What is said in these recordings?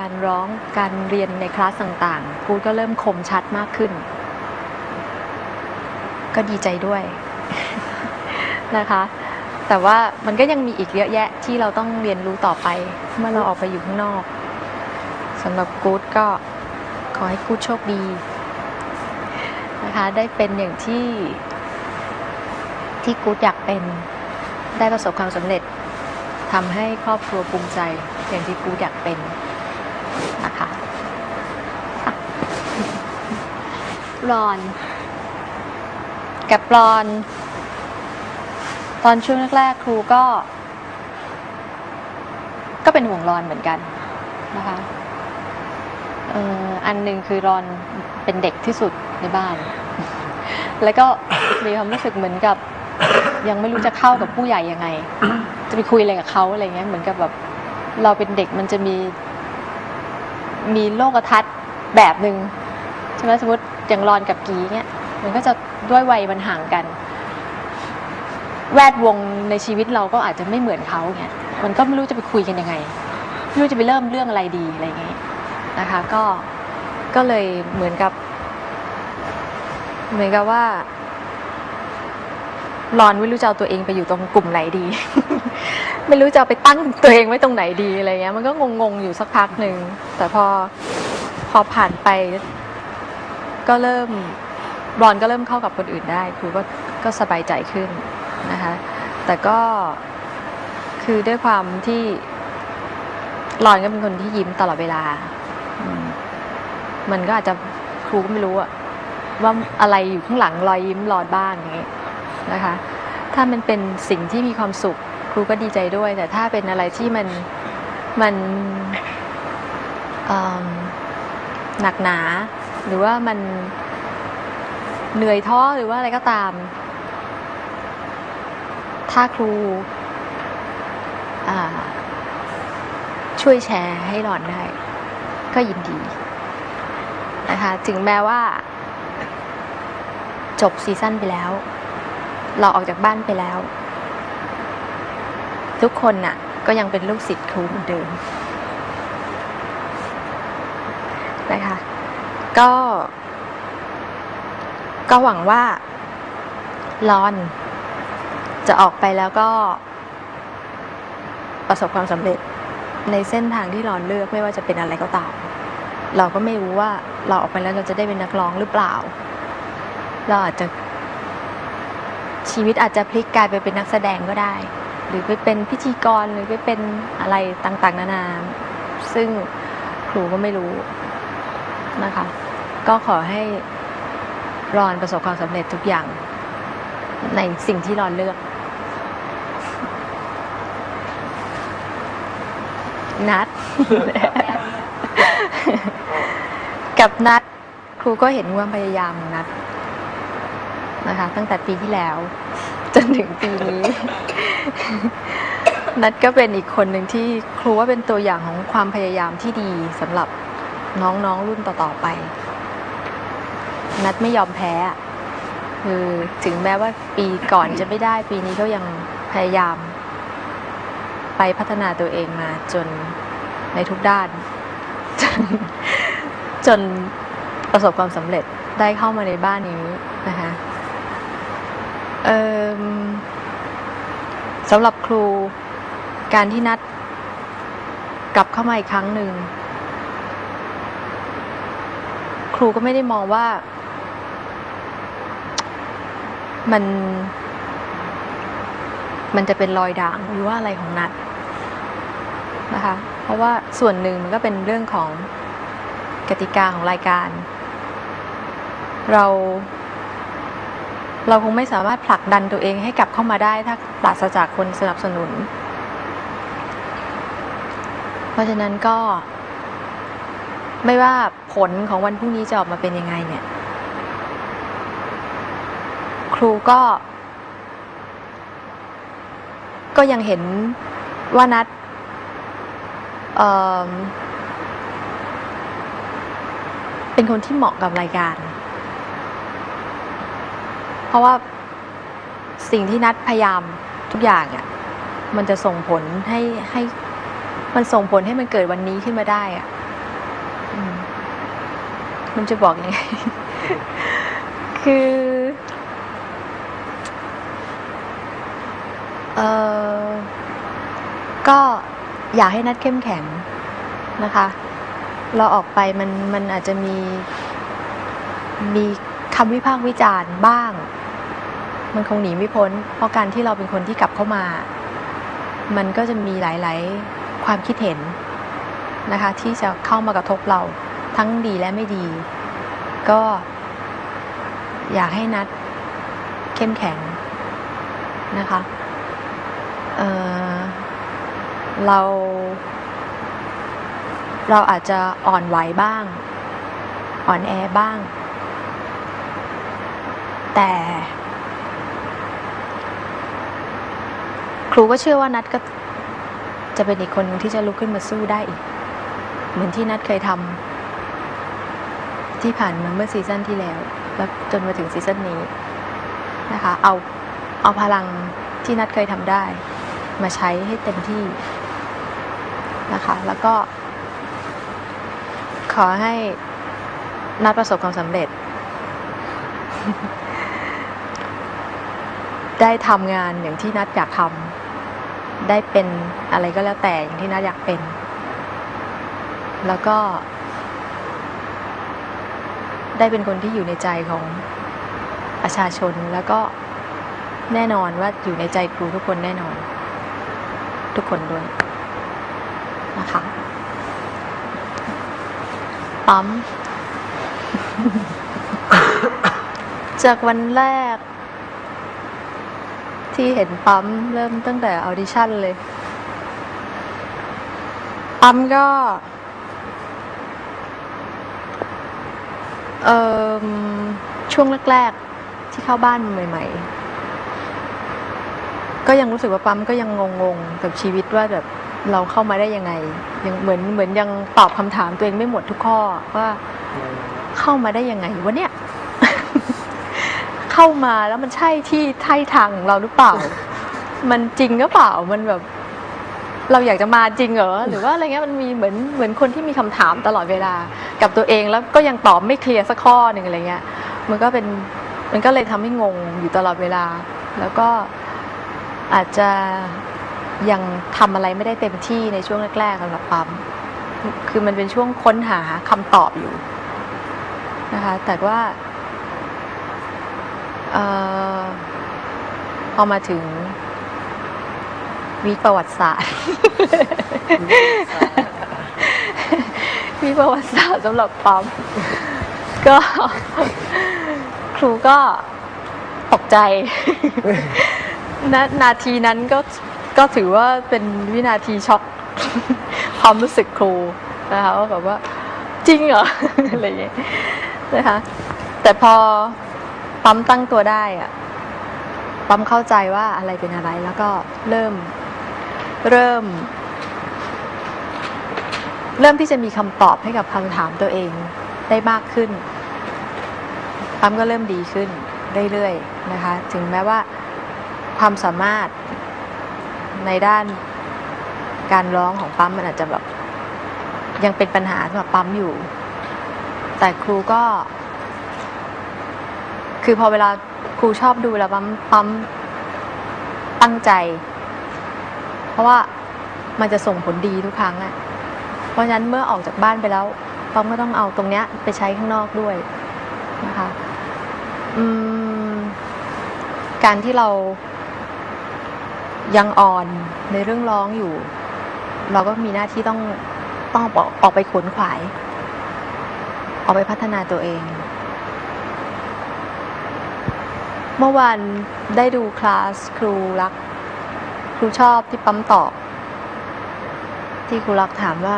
การร้องการเรียนในคลาสต่างๆครูก็เริ่มคมชัดมากขึ้น ก็ดีใจด้วยนะคะ แต่ว่ามันก็ยังมีอีกเยอะแยะที่เราต้องเรียนรู้ต่อไป เมื่อเราออกไปอยู่ข้างนอกสำหรับกู๊ดก็ขอให้กู๊ดโชคดีนะคะได้เป็นอย่างที่ที่กู๊ดอยากเป็นได้ประสบความสำเร็จทำให้ครอบครัวภูมิใจอย่างที่กู๊ดอยากเป็น นะคะรอนกับรอนตอนช่วงแรกๆครูก็ ก็เป็นห่วงรอนเหมือนกันนะคะเอออันหนึ่งคือรอนเป็นเด็กที่สุดในบ้าน แล้วก็มีความรู้สึกเหมือนกับ ยังไม่รู้จะเข้ากับผู้ใหญ่ยังไง จะไปคุยอะไรกับเขาอะไรเงี้ยเหมือนกับแบบเราเป็นเด็กมันจะมี มีโลกทัศน์แบบหนึ่งใช่ไหมสมมติอย่างรอนกับกีเงี้ยมันก็จะด้วยวัยมันห่างกัน แวดวงในชีวิตเราก็อาจจะไม่เหมือนเขาเงี้ยมันก็ไม่รู้จะไปคุยกันยังไง ไม่รู้จะไปเริ่มเรื่องอะไรดีอะไรเงี้ยนะคะ ก็ก็เลยเหมือนกับ เหมือนกับว่ารอนไม่รู้จะเอาตัวเองไปอยู่ตรงกลุ่มไหนดี ไม่รู้จะเอาไปตั้งตัวเองไว้ตรงไหนดีอะไรเงี้ย มันก็งงๆอยู่สักพักหนึ่งแต่พอพอผ่านไป ก็เริ่มรอนก็เริ่มเข้ากับคนอื่นได้ครูก็ก็สบายใจขึ้นนะคะแต่ก็คือด้วยความที่รอนก็เป็นคนที่ยิ้มตลอดเวลา มันก็อาจจะครูก็ไม่รู้อะว่าอะไรอยู่ข้างหลังรอยยิ้มรอนบ้างอย่างนี้นะคะ ถ้ามันเป็นสิ่งที่มีความสุข ครูก็ดีใจด้วย แต่ถ้าเป็นอะไรที่มันมันหนักหนา หรือว่ามันเหนื่อยท้อหรือว่าอะไรก็ตาม ถ้าครูช่วยแชร์ให้หลอนได้ ก็ยินดีนะคะถึงแม้ว่า จบซีซั่นไปแล้ว เราออกจากบ้านไปแล้ว ทุกคนน่ะ ก็ยังเป็นลูกศิษย์ครูเหมือนเดิมนะคะก็ ก็หวังว่าลอน จะออกไปแล้วก็ ประสบความสำเร็จในเส้นทางที่รอนเลือกไม่ว่าจะเป็นอะไรก็ตาม เราก็ไม่รู้ว่าเราออกไปแล้วเราจะได้เป็นนักร้องหรือเปล่า เราอาจจะชีวิตอาจจะพลิกกลายไปเป็นนักแสดงก็ได้ หรือไปเป็นพิธีกรหรือไปเป็นอะไรต่างๆ นานา ซึ่งครูก็ไม่รู้นะคะ ก็ขอให้รอนประสบความสำเร็จทุกอย่าง ในสิ่งที่รอนเลือกนัด กับนัดครูก็เห็นความพยายามของนัดนะคะ ตั้งแต่ปีที่แล้ว จนถึงปีนี้ นัดก็เป็นอีกคนหนึ่งที่ครูว่าเป็นตัวอย่างของความพยายามที่ดีสำหรับน้องๆรุ่นต่อๆไป นัดไม่ยอมแพ้คือถึงแม้ว่าปีก่อนจะไม่ได้ปีนี้ก็ยังพยายาม ไปพัฒนาตัวเองมาจนในทุกด้าน จนจนประสบความสำเร็จได้เข้ามาในบ้านนี้นะคะ สำหรับครูการที่นัดกลับเข้ามาอีกครั้งหนึ่ง ครูก็ไม่ได้มองว่า มัน มันจะเป็นรอยด่างหรือว่าอะไรของนัดนะคะ เพราะว่าส่วนหนึ่งมันก็เป็นเรื่องของกติกาของรายการ เรา เราคงไม่สามารถผลักดันตัวเองให้กลับเข้ามาได้ถ้าปราศจากคนสนับสนุน เพราะฉะนั้นก็ ไม่ว่าผลของวันพรุ่งนี้จะออกมาเป็นยังไงเนี่ย ครูก็ ก็ยังเห็นว่านัดเเป็นคนที่เหมาะกับรายการ เพราะว่าสิ่งที่นัดพยายามทุกอย่างอะ่ะมันจะส่งผลให้ให้ มันส่งผลให้มันเกิดวันนี้ขึ้นมาได้อะ่ะมันจะบอกยังไง คือ เออก็อยากให้นัดเข้มแข็งนะคะ เราออกไปมันมันอาจจะมีมีคำวิพากษ์วิจารณ์บ้าง มันคงหนีไม่พ้น เพราะการที่เราเป็นคนที่กลับเข้ามา มันก็จะมีหลาย ๆ ความคิดเห็นนะคะ ที่จะเข้ามากระทบเราทั้งดีและไม่ดี ก็อยากให้นัดเข้มแข็งนะคะเเรา เราอาจจะอ่อนไหวบ้าง อ่อนแอบ้าง แต่ ครูก็เชื่อว่านัดก็จะเป็นอีกคนหนึ่งที่จะลุกขึ้นมาสู้ได้อีก เหมือนที่นัดเคยทำที่ผ่านมาเมื่อซีซั่นที่แล้ว แล้วจนมาถึงซีซั่นนี้นะคะ เอาเอาพลังที่นัดเคยทำได้ มาใช้ให้เต็มที่นะคะ แล้วก็ ขอให้นัดประสบความสำเร็จ ได้ทำงานอย่างที่นัดอยากทำ ได้เป็นอะไรก็แล้วแต่อย่างที่นัดอยากเป็น แล้วก็ ได้เป็นคนที่อยู่ในใจของประชาชนแล้วก็แน่นอนว่าอยู่ในใจครูทุกคนแน่นอน ทุกคนด้วยนะคะปั๊ม จากวันแรก ที่เห็นปั๊มเริ่มตั้งแต่ออดิชั่นเลย ปั๊มก็เออช่วงแรกๆที่เข้าบ้านใหม่ ๆ ก็ยังรู้สึกว่าปั๊มก็ยังงงๆกับชีวิตว่าแบบเราเข้ามาได้ยังไง ยังเหมือนเหมือนยังตอบคำถามตัวเองไม่หมดทุกข้อว่าเข้ามาได้ยังไงวะเนี่ย เข้ามาแล้วมันใช่ที่ใช่ทางของเราหรือเปล่า มันจริงหรือเปล่ามันแบบ เราอยากจะมาจริงเหรอหรือว่าอะไรเงี้ยมันมีเหมือนเหมือนคนที่มีคำถามตลอดเวลา กับตัวเองแล้วก็ยังตอบไม่เคลียร์สักข้อหนึ่งอะไรเงี้ย มันก็เป็นมันก็เลยทำให้งงอยู่ตลอดเวลา แล้วก็อาจจะยังทำอะไรไม่ได้เต็มที่ในช่วงแรกๆสำหรับปั๊มคือมันเป็นช่วงค้นหาคำตอบอยู่นะคะ แต่ว่าเออพอมาถึงวีคประวัติศาสตร์ วีคประวัติศาสตร์สำหรับปั๊มก็ครูก็ตกใจ นาทีนั้นก็ก็ถือว่าเป็นวินาทีช็อกความรู้สึกครูนะคะว่าแบบว่าจริงเหรออะไรอย่างเงี้ยนะคะแต่พอ ปั๊มตั้งตัวได้อะปั๊มเข้าใจว่าอะไรเป็นอะไร แล้วก็เริ่ม เริ่ม เริ่มที่จะมีคำตอบให้กับคำถามตัวเองได้มากขึ้น ปั๊มก็เริ่มดีขึ้นเรื่อยๆนะคะ ถึงแม้ว่าความสามารถในด้านการร้องของปั๊มมันอาจจะแบบยังเป็นปัญหาสำหรับปั๊มอยู่ แต่ครูก็ คือพอเวลาครูชอบดูเวลาปั๊มปั๊มตั้งใจ เพราะว่ามันจะส่งผลดีทุกครั้งอะเพราะฉะนั้นเมื่อออกจากบ้านไปแล้วปั๊มก็ต้องเอาตรงเนี้ยไปใช้ข้างนอกด้วยนะคะอืมการที่เรายังอ่อนในเรื่องร้องอยู่ เราก็มีหน้าที่ต้องต้องออกไปขวนขวาย ออกไปพัฒนาตัวเอง เมื่อวานได้ดูคลาสครูรัก ครูชอบที่ปั๊มตอบ ที่ครูรักถามว่า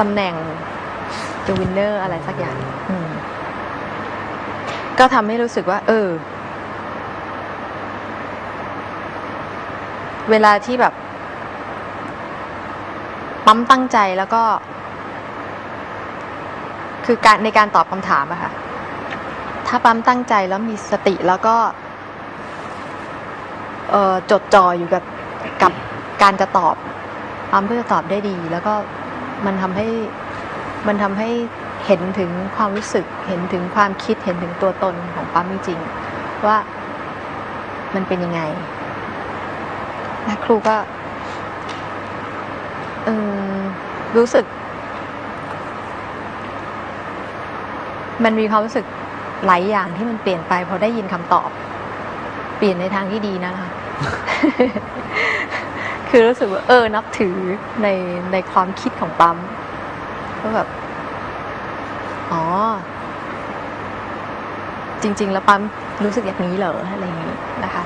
ตำแหน่ง The Winner อะไรสักอย่างก็ทำให้รู้สึกว่า เออ เวลาที่แบบ ปั๊มตั้งใจแล้วก็ คือการในการตอบคำถามอะค่ะ ถ้าปั๊มตั้งใจแล้วมีสติแล้วก็เออจดจ่ออยู่กับกับการจะตอบปั๊มก็จะตอบได้ดี แล้วก็มันทำให้มันทำให้เห็นถึงความรู้สึกเห็นถึงความคิดเห็นถึงตัวตนของปั๊มจริงๆว่ามันเป็นยังไงและครูก็รู้สึก มันมีความรู้สึก หลายอย่างที่มันเปลี่ยนไปพอได้ยินคำตอบ เปลี่ยนในทางที่ดีนะคะคือรู้สึกว่าเออนับถือในในความคิดของปั๊มก็แบบ อ๋อ จริง ๆ แล้วปั๊มรู้สึกอย่างนี้เหรออะไรอย่างนี้นะคะ